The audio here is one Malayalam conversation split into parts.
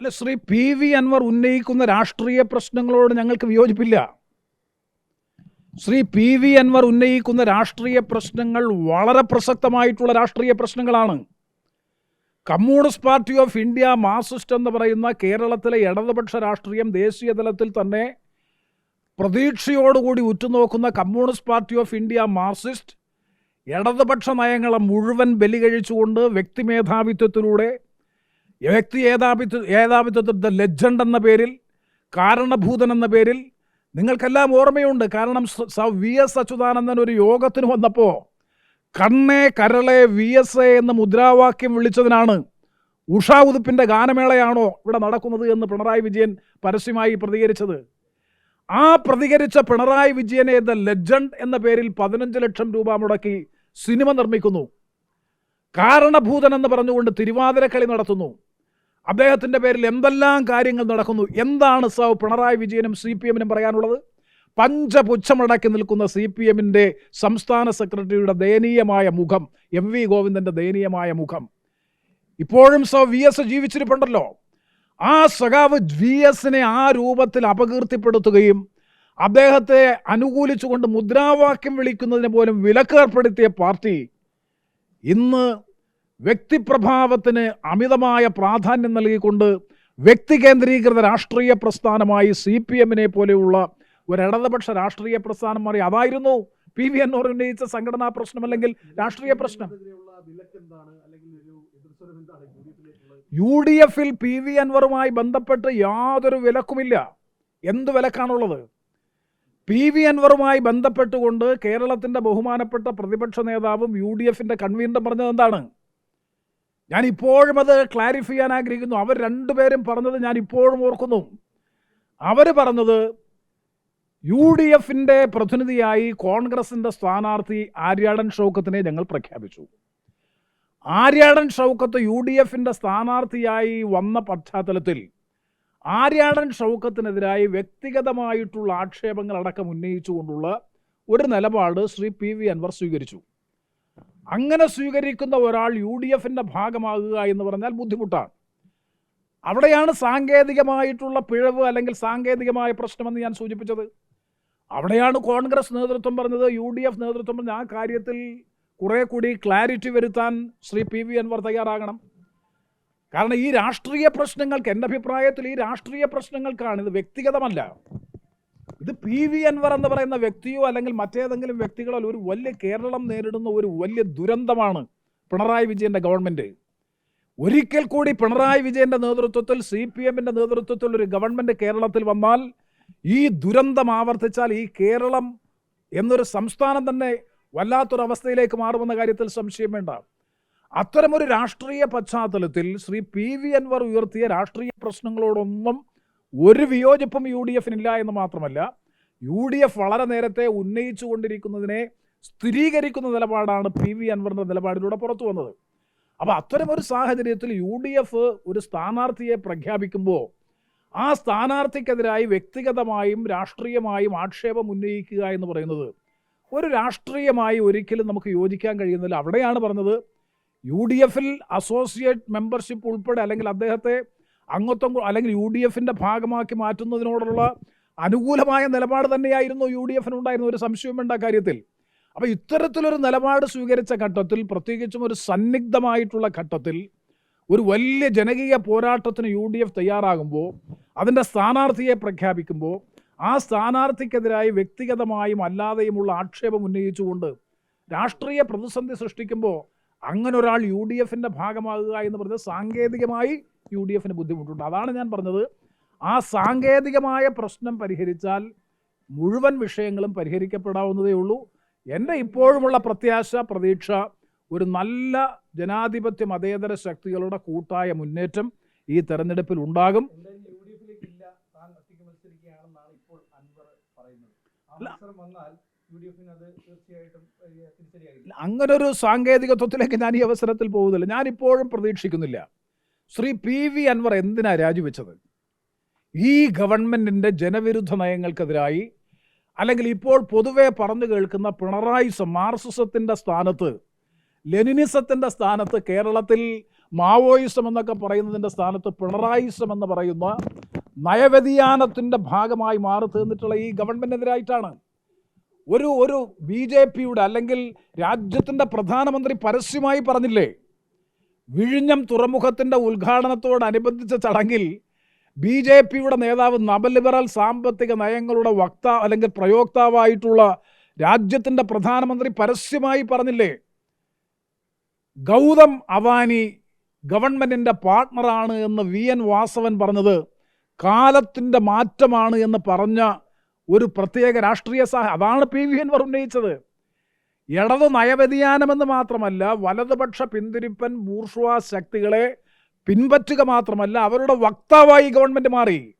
അല്ല ശ്രീ പി വി അൻവർ ഉന്നയിക്കുന്ന രാഷ്ട്രീയ പ്രശ്നങ്ങളോട് ഞങ്ങൾക്ക് വിയോജിപ്പില്ല. ശ്രീ പി വി അൻവർ ഉന്നയിക്കുന്ന രാഷ്ട്രീയ പ്രശ്നങ്ങൾ വളരെ പ്രസക്തമായിട്ടുള്ള രാഷ്ട്രീയ പ്രശ്നങ്ങളാണ്. Communist Party of India Marxist എന്ന് പറയുന്ന കേരളത്തിലെ ഇടതുപക്ഷ രാഷ്ട്രീയം ദേശീയ തലത്തിൽ തന്നെ പ്രതീക്ഷയോടുകൂടി ഉറ്റുനോക്കുന്ന Communist Party of India Marxist ഇടതുപക്ഷ നയങ്ങളെ മുഴുവൻ ബലികഴിച്ചുകൊണ്ട് വ്യക്തിമേധാവിത്വത്തിലൂടെ വ്യക്തി ഏതാപിത്വ ഏതാപിത്വത്തിൽ ലെജൻഡ് എന്ന പേരിൽ കാരണഭൂതൻ എന്ന പേരിൽ നിങ്ങൾക്കെല്ലാം ഓർമ്മയുണ്ട്. കാരണം വി എസ് അച്യുതാനന്ദൻ ഒരു യോഗത്തിന് വന്നപ്പോൾ കണ്ണേ കരളെ വി എസ് എ എന്ന് മുദ്രാവാക്യം വിളിച്ചതിനാണ് ഉഷാ ഉതുപ്പിന്റെ ഗാനമേളയാണോ ഇവിടെ നടക്കുന്നത് എന്ന് പിണറായി വിജയൻ പരസ്യമായി പ്രതികരിച്ചത്. ആ പ്രതികരിച്ച പിണറായി വിജയനെ ദ ലെജൻഡ് എന്ന പേരിൽ പതിനഞ്ച് ലക്ഷം രൂപ മുടക്കി സിനിമ നിർമ്മിക്കുന്നു. കാരണഭൂതൻ എന്ന് പറഞ്ഞുകൊണ്ട് തിരുവാതിരക്കളി നടത്തുന്നു. അദ്ദേഹത്തിന്റെ പേരിൽ എന്തെല്ലാം കാര്യങ്ങൾ നടക്കുന്നു? എന്താണ് സൗ പിണറായി വിജയനും സി പി എമ്മിനും പറയാനുള്ളത്? പഞ്ചപുച്ഛമടക്കി നിൽക്കുന്ന സി പി എമ്മിന്റെ സംസ്ഥാന സെക്രട്ടറിയുടെ ദയനീയമായ മുഖം എം വി ഗോവിന്ദന്റെ ദയനീയമായ മുഖം. ഇപ്പോഴും സ വി എസ് ജീവിച്ചിരിപ്പുണ്ടല്ലോ. ആ സഖാവ് വി എസിനെ ആ രൂപത്തിൽ അപകീർത്തിപ്പെടുത്തുകയും അദ്ദേഹത്തെ അനുകൂലിച്ചുകൊണ്ട് മുദ്രാവാക്യം വിളിക്കുന്നതിന് പോലും വിലക്കേർപ്പെടുത്തിയ പാർട്ടി ഇന്ന് വ്യക്തിപ്രഭാവത്തിന് അമിതമായ പ്രാധാന്യം നൽകിക്കൊണ്ട് വ്യക്തി കേന്ദ്രീകൃത രാഷ്ട്രീയ പ്രസ്ഥാനമായി സി പി എമ്മിനെ പോലെയുള്ള ഒരു ഇടതുപക്ഷ രാഷ്ട്രീയ പ്രസ്ഥാനം മാറി. അതായിരുന്നു പി വി എന്നോർ ഉന്നയിച്ച സംഘടനാ പ്രശ്നം അല്ലെങ്കിൽ രാഷ്ട്രീയ പ്രശ്നം. യു ഡി എഫിൽ പി വി അൻവറുമായി ബന്ധപ്പെട്ട് യാതൊരു വിലക്കുമില്ല. എന്ത് വിലക്കാണുള്ളത്? പി വി അൻവറുമായി ബന്ധപ്പെട്ടുകൊണ്ട് കേരളത്തിന്റെ ബഹുമാനപ്പെട്ട പ്രതിപക്ഷ നേതാവും യു ഡി എഫിന്റെ കൺവീനറും പറഞ്ഞത് എന്താണ്? ഞാൻ ഇപ്പോഴും അത് ക്ലാരിഫൈ ചെയ്യാൻ ആഗ്രഹിക്കുന്നു. അവർ രണ്ടുപേരും പറഞ്ഞത് ഞാൻ ഇപ്പോഴും ഓർക്കുന്നു. അവർ പറഞ്ഞത് യു ഡി എഫിന്റെ പ്രതിനിധിയായി കോൺഗ്രസിന്റെ സ്ഥാനാർത്ഥി ആര്യാടൻ ഷൗക്കത്തിനെ ഞങ്ങൾ പ്രഖ്യാപിച്ചു. ആര്യാടൻ ഷൗക്കത്ത് യു ഡി എഫിന്റെ സ്ഥാനാർത്ഥിയായി വന്ന പശ്ചാത്തലത്തിൽ ആര്യാടൻ ഷൗക്കത്തിനെതിരായി വ്യക്തിഗതമായിട്ടുള്ള ആക്ഷേപങ്ങൾ അടക്കം ഉന്നയിച്ചുകൊണ്ടുള്ള ഒരു നിലപാട് ശ്രീ പി വി അൻവർ സ്വീകരിച്ചു. അങ്ങനെ സ്വീകരിക്കുന്ന ഒരാൾ യു ഡി എഫിന്റെ ഭാഗമാകുക എന്ന് പറഞ്ഞാൽ ബുദ്ധിമുട്ടാണ്. അവിടെയാണ് സാങ്കേതികമായിട്ടുള്ള പിഴവ് അല്ലെങ്കിൽ സാങ്കേതികമായ പ്രശ്നമെന്ന് ഞാൻ സൂചിപ്പിച്ചത്. അവിടെയാണ് കോൺഗ്രസ് നേതൃത്വം പറഞ്ഞത് യു ഡി എഫ് നേതൃത്വം പറഞ്ഞ ആ കാര്യത്തിൽ കുറേ കൂടി ക്ലാരിറ്റി വരുത്താൻ ശ്രീ പി വി അൻവർ തയ്യാറാകണം. കാരണം ഈ രാഷ്ട്രീയ പ്രശ്നങ്ങൾക്ക് എന്റെ അഭിപ്രായത്തിൽ ഈ രാഷ്ട്രീയ പ്രശ്നങ്ങൾക്കാണ് ഇത് വ്യക്തിഗതമല്ല. ഇത് പി വി അൻവർ എന്ന് പറയുന്ന വ്യക്തിയോ അല്ലെങ്കിൽ മറ്റേതെങ്കിലും വ്യക്തികളോ ഒരു വലിയ കേരളം നേരിടുന്ന ഒരു വലിയ ദുരന്തമാണ് പിണറായി വിജയന്റെ ഗവൺമെന്റ്. ഒരിക്കൽ കൂടി പിണറായി വിജയന്റെ നേതൃത്വത്തിൽ സി പി എമ്മിന്റെ നേതൃത്വത്തിൽ ഒരു ഗവൺമെന്റ് കേരളത്തിൽ വന്നാൽ ഈ ദുരന്തം ആവർത്തിച്ചാൽ ഈ കേരളം എന്നൊരു സംസ്ഥാനം തന്നെ വല്ലാത്തൊരവസ്ഥയിലേക്ക് മാറുമെന്ന കാര്യത്തിൽ സംശയം വേണ്ട. അത്തരമൊരു രാഷ്ട്രീയ പശ്ചാത്തലത്തിൽ ശ്രീ പി വി അൻവർ ഉയർത്തിയ രാഷ്ട്രീയ പ്രശ്നങ്ങളോടൊന്നും ഒരു വിയോജിപ്പും യു ഡി എഫിനില്ല എന്ന് മാത്രമല്ല യു ഡി എഫ് വളരെ നേരത്തെ ഉന്നയിച്ചു കൊണ്ടിരിക്കുന്നതിനെ സ്ഥിരീകരിക്കുന്ന നിലപാടാണ് പി വി അൻവറിന്റെ നിലപാടിലൂടെ പുറത്തു വന്നത്. അപ്പോൾ ഒരു സാഹചര്യത്തിൽ യു ഡി എഫ് ഒരു സ്ഥാനാർത്ഥിയെ പ്രഖ്യാപിക്കുമ്പോൾ ആ സ്ഥാനാർത്ഥിക്കെതിരായി വ്യക്തിഗതമായും രാഷ്ട്രീയമായും ആക്ഷേപം ഉന്നയിക്കുക എന്ന് പറയുന്നത് ഒരു രാഷ്ട്രീയമായി ഒരിക്കലും നമുക്ക് യോജിക്കാൻ കഴിയുന്നില്ല. അവിടെയാണ് പറഞ്ഞത് യു ഡി എഫിൽ അസോസിയേറ്റ് മെമ്പർഷിപ്പ് ഉൾപ്പെടെ അല്ലെങ്കിൽ അദ്ദേഹത്തെ അംഗത്വം അല്ലെങ്കിൽ യു ഡി എഫിന്റെ ഭാഗമാക്കി മാറ്റുന്നതിനോടുള്ള അനുകൂലമായ നിലപാട് തന്നെയായിരുന്നു യു ഡി എഫിനുണ്ടായിരുന്ന ഒരു സംശയം വേണ്ട കാര്യത്തിൽ. അപ്പോൾ ഇത്തരത്തിലൊരു നിലപാട് സ്വീകരിച്ച ഘട്ടത്തിൽ പ്രത്യേകിച്ചും ഒരു സന്നിഗ്ധമായിട്ടുള്ള ഘട്ടത്തിൽ ഒരു വലിയ ജനകീയ പോരാട്ടത്തിന് യു ഡി എഫ് തയ്യാറാകുമ്പോൾ അതിന്റെ സ്ഥാനാർത്ഥിയെ പ്രഖ്യാപിക്കുമ്പോൾ ആ സ്ഥാനാർത്ഥിക്കെതിരായി വ്യക്തിഗതമായും അല്ലാതെയുമുള്ള ആക്ഷേപം ഉന്നയിച്ചുകൊണ്ട് രാഷ്ട്രീയ പ്രതിസന്ധി സൃഷ്ടിക്കുമ്പോൾ അങ്ങനൊരാൾ യു ഡി എഫിന്റെ ഭാഗമാകുക എന്ന് പറഞ്ഞത് സാങ്കേതികമായി യു ഡി എഫിന് ബുദ്ധിമുട്ടുണ്ട്. അതാണ് ഞാൻ പറഞ്ഞത്. ആ സാങ്കേതികമായ പ്രശ്നം പരിഹരിച്ചാൽ മുഴുവൻ വിഷയങ്ങളും പരിഹരിക്കപ്പെടാവുന്നതേ ഉള്ളൂ. എന്റെ ഇപ്പോഴുമുള്ള പ്രത്യാശ പ്രതീക്ഷ ഒരു നല്ല ജനാധിപത്യ മതേതര ശക്തികളുടെ കൂട്ടായ മുന്നേറ്റം ഈ തെരഞ്ഞെടുപ്പിൽ ഉണ്ടാകും. അങ്ങനൊരു സാങ്കേതികത്വത്തിലേക്ക് ഞാൻ ഈ അവസരത്തിൽ പോകുന്നില്ല. ഞാൻ ഇപ്പോഴും പ്രതീക്ഷിക്കുന്നില്ല. ശ്രീ പി വി അൻവർ എന്തിനാ രാജിവെച്ചത്? ഈ ഗവൺമെന്റിന്റെ ജനവിരുദ്ധ നയങ്ങൾക്കെതിരായി അല്ലെങ്കിൽ ഇപ്പോൾ പൊതുവെ പറഞ്ഞു കേൾക്കുന്ന പിണറായിസം മാർസിസത്തിന്റെ സ്ഥാനത്ത് ലെനിനിസത്തിന്റെ സ്ഥാനത്ത് കേരളത്തിൽ മാവോയിസം എന്നൊക്കെ പറയുന്നതിന്റെ സ്ഥാനത്ത് പിണറായിസം എന്ന് പറയുന്ന നയവ്യതിയാനത്തിന്റെ ഭാഗമായി മാറി തീർന്നിട്ടുള്ള ഈ ഗവൺമെന്റിനെതിരായിട്ടാണ് ഒരു ഒരു ബി ജെ പിയുടെ അല്ലെങ്കിൽ രാജ്യത്തിന്റെ പ്രധാനമന്ത്രി പരസ്യമായി പറഞ്ഞില്ലേ? വിഴിഞ്ഞം തുറമുഖത്തിന്റെ ഉദ്ഘാടനത്തോടനുബന്ധിച്ച ചടങ്ങിൽ ബി ജെ പിയുടെ നേതാവ് നവലിബറൽ സാമ്പത്തിക നയങ്ങളുടെ വക്ത അല്ലെങ്കിൽ പ്രയോക്താവായിട്ടുള്ള രാജ്യത്തിന്റെ പ്രധാനമന്ത്രി പരസ്യമായി പറഞ്ഞില്ലേ? ഗൗതം അവാനി ഗവൺമെന്റിന്റെ പാർട്ട്ണറാണ് എന്ന് വി എൻ വാസവൻ പറഞ്ഞത് കാലത്തിന്റെ മാറ്റമാണ് എന്ന് പറഞ്ഞ ഒരു പ്രത്യേക രാഷ്ട്രീയ സാഹ അതാണ് പി വി എൻവർ ഉന്നയിച്ചത്. ഇടത് നയവ്യതിയാനമെന്ന് മാത്രമല്ല വലതുപക്ഷ പിന്തിരിപ്പൻ ബൂർഷ്വാ ശക്തികളെ പിൻപറ്റുക മാത്രമല്ല അവരുടെ വക്താവായി ഗവൺമെന്റ് മാറി.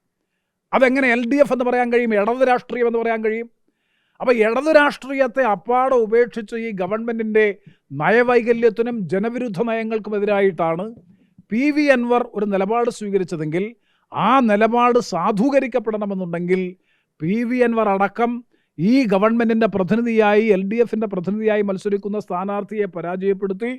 അതെങ്ങനെ എൽ ഡി എഫ് എന്ന് പറയാൻ കഴിയും? ഇടത് രാഷ്ട്രീയം എന്ന് പറയാൻ കഴിയും? അപ്പോൾ ഇടത് രാഷ്ട്രീയത്തെ അപ്പാടെ ഉപേക്ഷിച്ച് ഈ ഗവൺമെന്റിന്റെ നയവൈകല്യത്തിനും ജനവിരുദ്ധ നയങ്ങൾക്കുമെതിരായിട്ടാണ് പി വി അൻവർ ഒരു നിലപാട് സ്വീകരിച്ചതെങ്കിൽ ആ നിലപാട് സാധൂകരിക്കപ്പെടണമെന്നുണ്ടെങ്കിൽ പി വി അൻവർ അടക്കം ഈ ഗവൺമെന്റിന്റെ പ്രതിനിധിയായി എൽ ഡി എഫിന്റെ പ്രതിനിധിയായി മത്സരിക്കുന്ന സ്ഥാനാർത്ഥിയെ പരാജയപ്പെടുത്തി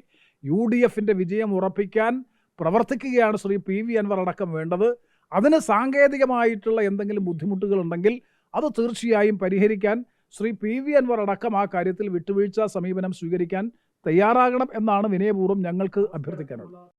യു ഡി എഫിന്റെ വിജയം ഉറപ്പിക്കാൻ പ്രവർത്തിക്കുകയാണ് ശ്രീ പി വി അൻവർ അടക്കം വേണ്ടത്. അതിന് സാങ്കേതികമായിട്ടുള്ള എന്തെങ്കിലും ബുദ്ധിമുട്ടുകൾ ഉണ്ടെങ്കിൽ അത് തീർച്ചയായും പരിഹരിക്കാൻ ശ്രീ പി വി അൻവർ അടക്കം ആ കാര്യത്തിൽ വിട്ടുവീഴ്ച സമീപനം സ്വീകരിക്കാൻ തയ്യാറാകണം എന്നാണ് വിനയപൂർവം ഞങ്ങൾക്ക് അഭ്യർത്ഥിക്കാനുള്ളത്.